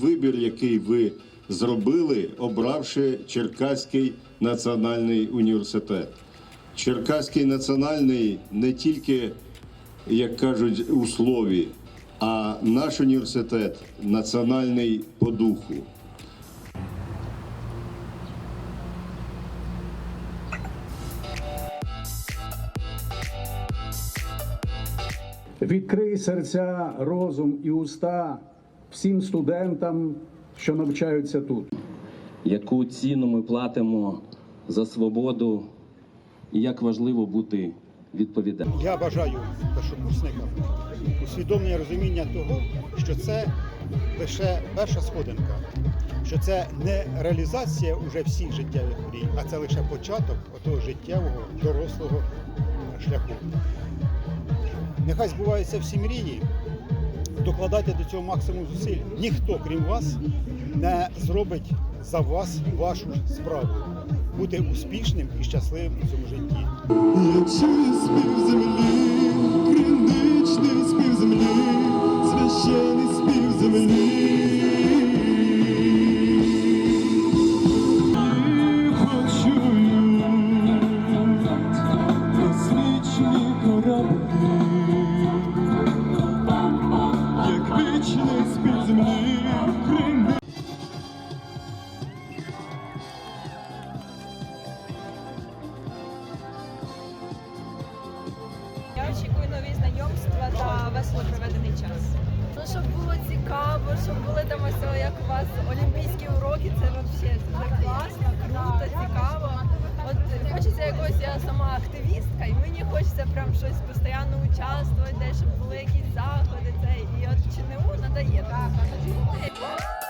Вибір, який ви зробили, обравши Черкаський національний університет. Черкаський національний не тільки, як кажуть у слові, а наш університет національний по духу. Відкрий серця, розум і уста всім студентам, що навчаються тут. яку ціну ми платимо за свободу, і як важливо бути відповідальним. Я бажаю першокурсникам усвідомлення розуміння того, що це лише перша сходинка, що це не реалізація уже всіх життєвих мрій, а це лише початок отого життєвого дорослого шляху. Нехай збуваються всі мрії, докладайте до цього максимум зусиль. Ніхто, крім вас, не зробить за вас вашу справу. Бути успішним і щасливим у цьому житті. Спів священий спів землі. Тихо чую кораблі, очікую нові знайомства та весело проведений час. Ну, щоб було цікаво, щоб були там ось як у вас олімпійські уроки, це взагалі дуже класно, круто, цікаво. От хочеться якось, я сама активістка, і мені хочеться прям щось постійно участвувати, де щоб були якісь заходи. Це і от ЧНУ надає. Так.